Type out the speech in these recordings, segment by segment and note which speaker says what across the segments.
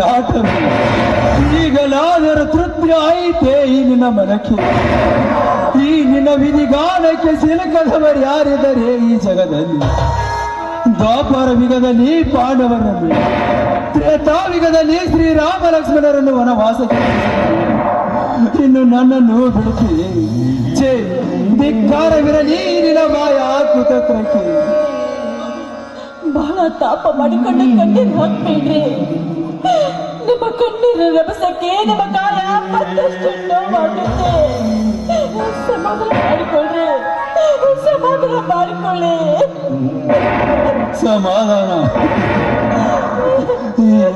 Speaker 1: ಪಟ್ಟವು ಈಗಲಾದರೂ ತೃಪ್ತಿ ಆಯಿತೇ ಈ ನಿನ್ನ ಮನಕ್ಕೆ. ಈ ನಿನ್ನ ವಿಧಿಗಾನಕ್ಕೆ ಸಿಲುಕದವರು ಯಾರಿದ್ದಾರೆ ಈ ಜಗದಲ್ಲಿ? ದ್ವಾಪರ ಯುಗದಲ್ಲಿ ಪಾಂಡವರನ್ನು ನೀ ಶ್ರೀರಾಮ ಲಕ್ಷ್ಮಣರನ್ನು ವನವಾಸ ಇನ್ನು ನನ್ನನ್ನು ಬಿಡುತ್ತಿ? ಧಿಕ್ಕಾರವಿರಲಿ ನಿನ್ನ ಮಾಯ ಕುತಂತ್ರಕ್ಕೆ
Speaker 2: ಬಹಳ ತಾಪ ಮಾಡಿಕೊಂಡು ಕಣ್ಣೀರು ನಿಮ್ಮ ಕಣ್ಣೀರ ರಭಸಕ್ಕೆ ನಿಮ್ಮ ಕಾಲ ಮತ್ತಷ್ಟು ನೋವಾಗುತ್ತೆ ಸಮಾಧಾನ ಮಾಡಿಕೊಳ್ಳಿ. ಸಮಾಧಾನ ಮಾಡಿಕೊಳ್ಳಿ.
Speaker 1: ಸಮಾಧಾನ.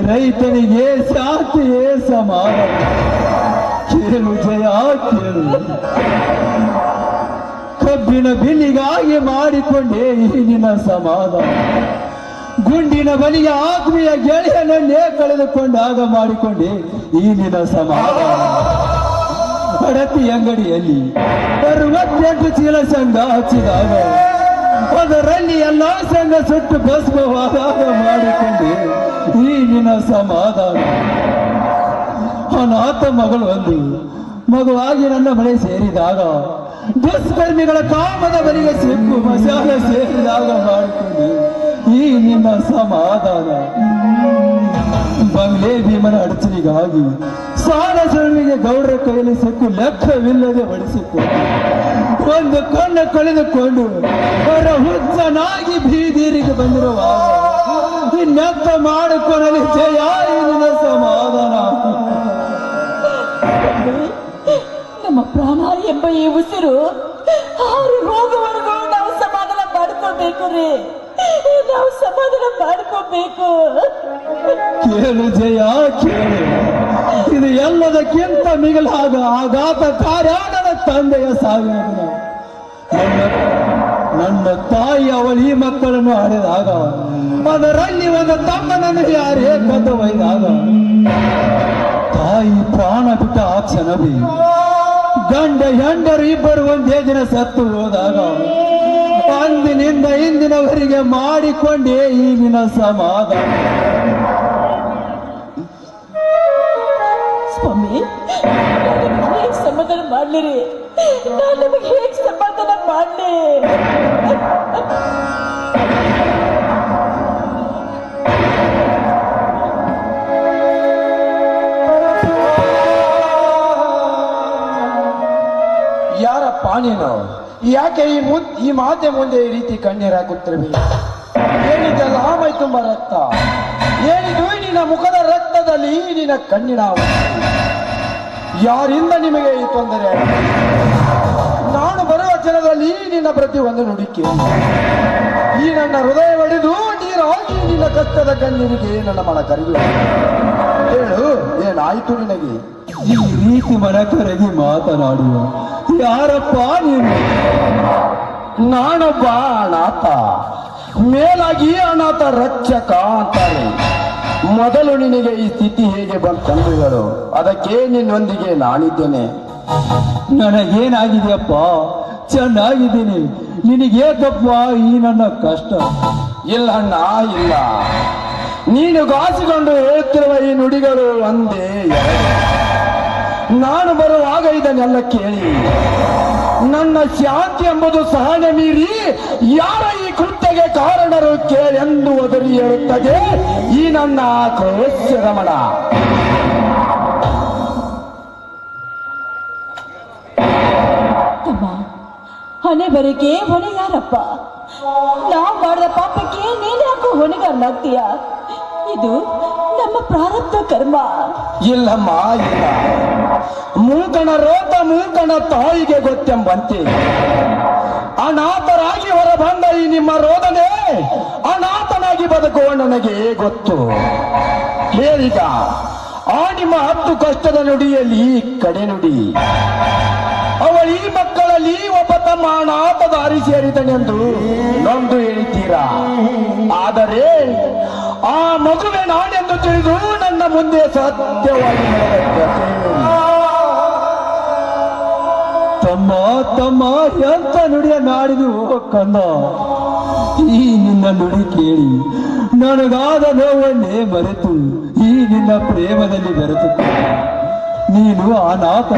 Speaker 1: ರೈತನಿಗೆ ಸಾಕಿಯೇ ಸಮಾಧಾನ. ಕೇಳು ಜಯ ಕೇಳು. ಕಬ್ಬಿನ ಬಿಲ್ಲಿಗಾಗಿ ಮಾಡಿಕೊಂಡೇ ಈ ನಿನ್ನ ಸಮಾಧಾನ. ಗುಂಡಿನ ಬಲಿಯ ಆತ್ಮೀಯ ಗೆಳೆಯನನ್ನೇ ಆಗ ಮಾಡಿಕೊಂಡೆ. ಈ ದಿನ ಸಮಾಧಾನ. ಅಡತಿ ಅಂಗಡಿಯಲ್ಲಿ ಅರವತ್ತೆಂಟು ಚೀಲ ಸಂಘ ಹಚ್ಚಿದಾಗ ಅದರಲ್ಲಿ ಎಲ್ಲ ಸಂಘ ಸುಟ್ಟು ಭಸ್ಮವಾದಾಗ ಮಾಡಿಕೊಂಡೆ. ಈ ದಿನ ಸಮಾಧಾನ ಅನಾಥ ಮಗಳು ಒಂದು ಮಗುವಾಗಿ ನನ್ನ ಮನೆ ಸೇರಿದಾಗ ದುಷ್ಕರ್ಮಿಗಳ ಕಾಮದ ಬಲಿಗೆ ಸಿಕ್ಕು, ಮಸಾಲ ಸೇರಿದಾಗ ಮಾಡಿಕೊಂಡೆ. ನಿನ್ನ ಸಮಾಧಾನ. ಬಂಗ್ಲೆ ಭೀಮನ ಅಡಚಣೆಗಾಗಿ ಸಾಲ ಸರಣಿಗೆ ಗೌಡರ ಕೈಯಲ್ಲಿ ಸಿಕ್ಕು ಲೆಕ್ಕವಿಲ್ಲದೆ ಬಡಿಸಿತ್ತು ಒಂದು ಕಣ್ಣ ಕಳೆದುಕೊಂಡು ಅವರ ಹುಚ್ಚನಾಗಿ ಬೀದಿರಿಗೆ ಬಂದಿರುವ ಇನ್ನೆತ್ತ ಮಾಡಿಕೊಳ್ಳಲಿ ಜಯ ನಿನ್ನ ಸಮಾಧಾನ.
Speaker 2: ನಮ್ಮ ಪ್ರಾಣ ಎಂಬ ಈ ಉಸಿರು ಅವರು ಹೋಗುವವರೆಗೂ ನಾವು ಸಮಾಧಾನ ಮಾಡ್ಕೋಬೇಕು ರೀ. ನಾವು ಸಮಾಧಾನ ಮಾಡ್ಕೋಬೇಕು
Speaker 1: ಕೇಳು ಜಯ, ಕೇಳು ಇದು ಎಲ್ಲದಕ್ಕಿಂತ ಮಿಗಿಲಾದ ಆಘಾತ ಕಾರ್ಯಾಗದ ತಂದೆಯ ಸಾವಿನ. ನನ್ನ ತಾಯಿ ಅವಳು ಮಕ್ಕಳನ್ನು ಆಡಿದಾಗ ಅದರಲ್ಲಿ ಒಂದು ತಮ್ಮನನ್ನು ಯಾರೇ ಕದ್ದು ಒಯ್ದಾಗ, ತಾಯಿ ಪ್ರಾಣ ಬಿಟ್ಟ ಆ ಕ್ಷಣವೇ ಗಂಡ ಹೆಂಡರು ಇಬ್ಬರು ಒಂದೇ ದಿನ ಸತ್ತು ಹೋದಾಗ ಅಂದಿನಿಂದ ಇಂದಿನವರೆಗೆ ಮಾಡಿಕೊಂಡೇ ಈಗಿನ ಸಮಾಧಾನ.
Speaker 2: ಸ್ವಾಮಿ ಹೇಗೆ ಸಮಾಧಾನ ಮಾಡ್ಲಿರಿ? ನಾನು ನಿಮಗೆ ಹೇಗೆ ಸಮಾಧಾನ ಮಾಡ್ಲಿ?
Speaker 3: ಯಾರಪ್ಪ ನೀನು? ಯಾಕೆ ಈ ಮುದ್, ಈ ಮಾತೆ ಮುಂದೆ ಈ ರೀತಿ ಕಣ್ಣೀರು ಹಾಕುತ್ತಿರುವೆ ಏನಿದೆಲ್ಲ ಮೈ ತುಂಬ ರಕ್ತ? ಏನಿದು ನಿನ್ನ ಮುಖದ ರಕ್ತದಲ್ಲಿ ನಿನ್ನ ಕಣ್ಣಿನ ಯಾರಿಂದ ನಿಮಗೆ ಈ ತೊಂದರೆ? ನಾನು ಬರುವ ಜನರಲ್ಲಿ ನಿನ್ನ ಪ್ರತಿ ಒಂದು ನುಡಿಕೆ. ಈ ನನ್ನ ಹೃದಯ ಒಡೆದು ನೀರಾಗಿ ನಿನ್ನ ಕಷ್ಟದ ಕಣ್ಣಿನಿಗೆ ನನ್ನ ಮನ ಕರೆದು. ಹೇಳು, ಏನಾಯ್ತು ನಿನಗೆ?
Speaker 1: ಈ ರೀತಿ ಮನ ಕರಗಿ ಮಾತನಾಡುವ ಯಾರಪ್ಪ ನೀನು?
Speaker 3: ನಾನೊಬ್ಬ ಅನಾಥ ಮೇಲಾಗಿ ಅನಾಥ ರಕ್ಷಕ ಅಂತಾರೆ ಮೊದಲು ನಿನಗೆ ಈ ಸ್ಥಿತಿ ಹೇಗೆ ಬಂತು ತಂದೆಗಳು? ಅದಕ್ಕೆ ನಿನ್ನೊಂದಿಗೆ ನಾನಿದ್ದೇನೆ.
Speaker 1: ನನಗೇನಾಗಿದೆಯಪ್ಪ? ಚೆನ್ನಾಗಿದ್ದೀನಿ. ನಿನಗೇಕಪ್ಪ ಈ ನನ್ನ ಕಷ್ಟ.
Speaker 3: ಇಲ್ಲ ಅಣ್ಣ ಇಲ್ಲ. ನೀನು ಗಾಸಿಕೊಂಡು ಹೇಳುತ್ತಿರುವ ಈ ನುಡಿಗಳು ಒಂದೇ ಎರಡು. ನಾನು ಬರುವಾಗ ಇದನ್ನೆಲ್ಲ ಕೇಳಿ. ನನ್ನ ಶಾಂತಿ ಎಂಬುದು ಸಹನೆ ಮೀರಿ ಯಾರ ಈ ಕೃತ್ಯಗೆ ಕಾರಣರು ಕೇಳೆಂದು ಒದರಿ ಹೇಳುತ್ತದೆ. ಈ ನನ್ನ ಆಕ್ರೋಶ ರಮಣ.
Speaker 2: ಹಣೆ ಬರಿಗೆ ಹೊಣೆ ಯಾರಪ್ಪ? ನಾವು ಮಾಡಿದ ಪಾಪಕ್ಕೆ ನೀನ್ ಯಾಕೋ ಹೊಣೆಗಾರನಾಗ್ತೀಯ ಇದು ನಮ್ಮ ಪ್ರಾರಬ್ಧ ಕರ್ಮ.
Speaker 3: ಇಲ್ಲಮ್ಮ, ಇಲ್ಲ. ಮೂಕಣ ರೋತ ಮೂಕಣ ತಾಯಿಗೆ ಗೊತ್ತೆಂಬಂತೆ. ಅನಾಥರಾಗಿ ಹೊರ ಬಂದ ಈ ನಿಮ್ಮ ರೋದನೆ ಅನಾಥನಾಗಿ ಬದುಕುವ ನನಗೆ ಗೊತ್ತು. ಹೇಳಿದ ಆ ನಿಮ್ಮ ಹತ್ತು ಕಷ್ಟದ ನುಡಿಯಲ್ಲಿ ಕಡೆ ನುಡಿ. ಅವಳ ಈ ಮಕ್ಕಳಲ್ಲಿ ಒಬ್ಬ ತಮ್ಮ ಅನಾಥ ದಾರಿ ಸೇರಿದನೆಂದು ನೊಂದು ಹೇಳಿದ್ದೀರಾ ಆದರೆ ಆ ಮಗುವೆ ನಾನೆಂದು ತಿಳಿದು ನನ್ನ ಮುಂದೆ ಸತ್ಯವಾಗಿ.
Speaker 1: ತಮ್ಮ ತಮ್ಮ ಎಂತ ನುಡಿಯ ನಾಡಿದು ಕಂದ ಈ ನಿನ್ನ ನುಡಿ ಕೇಳಿ ನನಗಾದ ನೋವನ್ನೇ ಮರೆತು ಈ ನಿನ್ನ ಪ್ರೇಮದಲ್ಲಿ ಬೆರೆತು. ನೀನು ಅನಾಥ.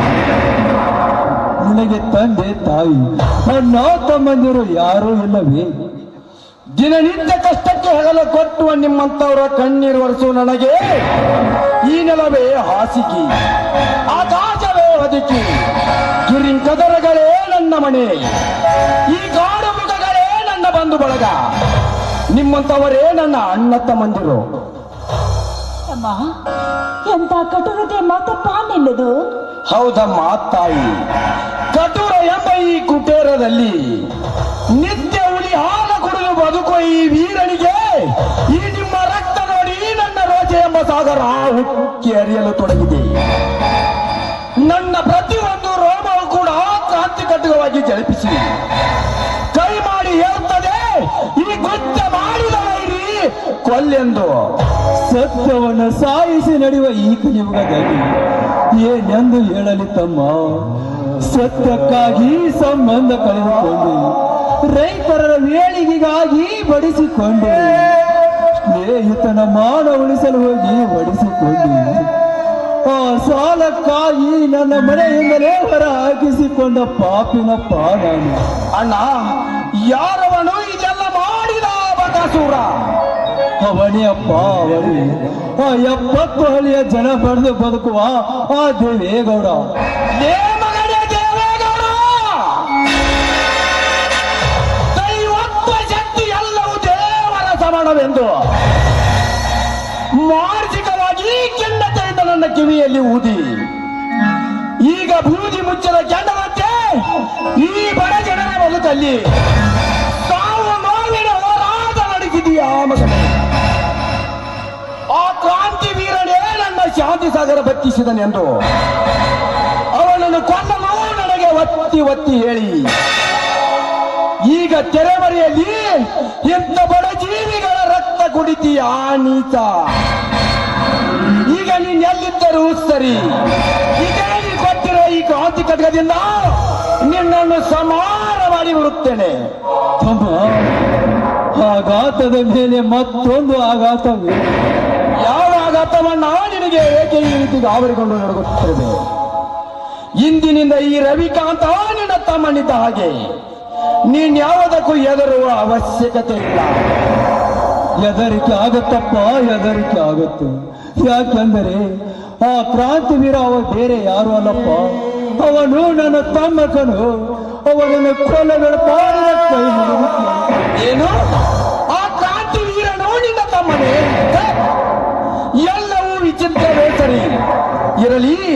Speaker 1: ನಿನಗೆ ತಂದೆ ತಾಯಿ. ಅಣ್ಣ ತಮ್ಮಂದಿರು ಯಾರೂ ಇಲ್ಲವೇ?
Speaker 3: ದಿನನಿತ್ಯ ಕಷ್ಟಕ್ಕೆ ಹೆಗಲ ಕೊಟ್ಟುವ ನಿಮ್ಮಂತವರ ಕಣ್ಣೀರು ಒರೆಸುವ ನನಗೆ. ಈ ನೆಲವೇ ಹಾಸಿಗೆ. ಆಕಾಶವೇ ಹೊದಿಕೆ. ಗಿರಿಂಕದರಗಳೇ ನನ್ನ ಮನೆ. ಈ ಕಾಡು ಮುಖಗಳೇ ನನ್ನ ಬಂಧು ಬಳಗ. ನಿಮ್ಮಂತವರೇ ನನ್ನ ಅಣ್ಣ ತಮ್ಮಂದಿರು
Speaker 2: ಎಂತ ಕಟುರತೆ ಮಾತಪ್ಪ ನಿನ್ನದು
Speaker 3: ಹೌದಮ್ಮ ತಾಯಿ. ಕಟುರ ಎಂಬ ಈ ಕುಟೇರದಲ್ಲಿ ನಿತ್ಯ ಉಳಿ ಹಾಲ ಕುಡಿದು ಬದುಕುವ ಈ ವೀರನಿಗೆ ಈ ನಿಮ್ಮ ರಕ್ತ ನೋಡಿ ನನ್ನ ರೋಜೆ ಎಂಬ ಸಾಗರ ಉಕ್ಕಿ ಹರಿಯಲು ತೊಡಗಿದೆ. ನನ್ನ ಪ್ರತಿಯೊಂದು ರೋಮವು ಕೂಡ ಕ್ರಾಂತಿಕಟುಕವಾಗಿ ಜಲಪಿಸಿದೆ. ಕೈ ಮಾಡಿ ಹೇಳುತ್ತದೆ ಈ ಕೃತ್ಯ ಮಾಡಿದ ಕೊಲ್ಲೆಂದು
Speaker 1: ಸತ್ಯವನ್ನು ಸಾಯಿಸಿ ನಡೆಯುವ ಈ ಕಲಿಯುಗದಲ್ಲಿ ಏನೆಂದು ಹೇಳಲಿ ತಮ್ಮ? ಸತ್ಯಕ್ಕಾಗಿ ಸಂಬಂಧ ಕಳೆದುಕೊಂಡು ರೈತರ ಏಳಿಗೆಗಾಗಿ ಬಡಿಸಿಕೊಂಡು, ಸ್ನೇಹಿತನ ಮಾನ ಉಳಿಸಲು ಹೋಗಿ ಬಡಿಸಿಕೊಂಡು, ಆ ಸಾಲಕ್ಕಾಗಿ ನನ್ನ ಮನೆಯಿಂದಲೇ ಹೊರ ಹಾಕಿಸಿಕೊಂಡ ಪಾಪಿನ ಪಾದಾನು
Speaker 3: ಅಣ್ಣ, ಯಾರವನು ಇದೆಲ್ಲ ಮಾಡಿದ ಬಕಾಸೂರ
Speaker 1: ಅವನೇ ಅಪ್ಪ ಅವನೇ ಎಪ್ಪತ್ತು ಹಳ್ಳಿಯ ಜನ ಬಂದು ಬದುಕುವ ಆ ದೇವೇಗೌಡ.
Speaker 3: ಸಮಾನವೆಂದು. ಮಾರ್ಜಿಕವಾಗಿ ಖಿನ್ನತೆಯಿಂದ ನನ್ನ ಕಿವಿಯಲ್ಲಿ ಊದಿ. ಈಗ ಬೂದಿ ಮುಚ್ಚದ ಕೆಂಡದಂತೆ ಈ ಬಡ ಜನರ ಬದುಕಲ್ಲಿ ಶಾಂತಿ ಸಾಗರ ಬತ್ತಿಸಿದನೆಂದು ಅವನನ್ನು ಕೊಲ್ಲಲು ನನಗೆ ಒತ್ತಿ ಒತ್ತಿ ಹೇಳಿ ಈಗ ತೆರೆಮರೆಯಲ್ಲಿ ಎಂತ ಬಡ ಜೀವಿಗಳ ರಕ್ತ ಕುಡಿತಿ ಆನೀತ. ಈಗ ನೀನ್ ಎಲ್ಲಿದ್ದರೂ ಸರಿ. ಈಗ ನೀನ್ ಕೊಟ್ಟಿರೋ ಈ ಕ್ರಾಂತಿ ಕಟಕದಿಂದ ನಿನ್ನನ್ನು ಸಮಾರ ಮಾಡಿ ಬರುತ್ತೇನೆ
Speaker 1: ಆಘಾತದ ಮೇಲೆ ಮತ್ತೊಂದು ಆಘಾತವೇ
Speaker 3: ಯಾವ ಆಘಾತವನ್ನ ನಿನಗೆ ಏಕೆ ಈ ರೀತಿ ಗಾಬರಿಕೊಂಡು ನಡಗುತ್ತೇವೆ ಇಂದಿನಿಂದ ಈ ರವಿಕಾಂತ ನಿನ್ನ ತಮ್ಮನಿದ್ದ ಹಾಗೆ ನೀನ್ ಯಾವುದಕ್ಕೂ ಎದರುವ ಅವಶ್ಯಕತೆ ಇಲ್ಲ.
Speaker 1: ಹೆದರಿಕೆ ಆಗುತ್ತಪ್ಪ, ಹೆದರಿಕೆ ಆಗುತ್ತೆ. ಯಾಕೆಂದರೆ ಆ ಕ್ರಾಂತಿವೀರ ಅವ ಬೇರೆ ಯಾರು ಅಲ್ಲಪ್ಪ. ಅವನು ನನ್ನ ತಮ್ಮ ಕಣು. ಅವನನ್ನು ಕೊಲೆಗಳ ಪಾಡಿನ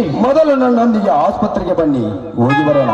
Speaker 3: ಮೊದಲು ನನ್ನೊಂದಿಗೆ ಆಸ್ಪತ್ರೆಗೆ ಬನ್ನಿ ಹೋಗಿ ಬರೋಣ.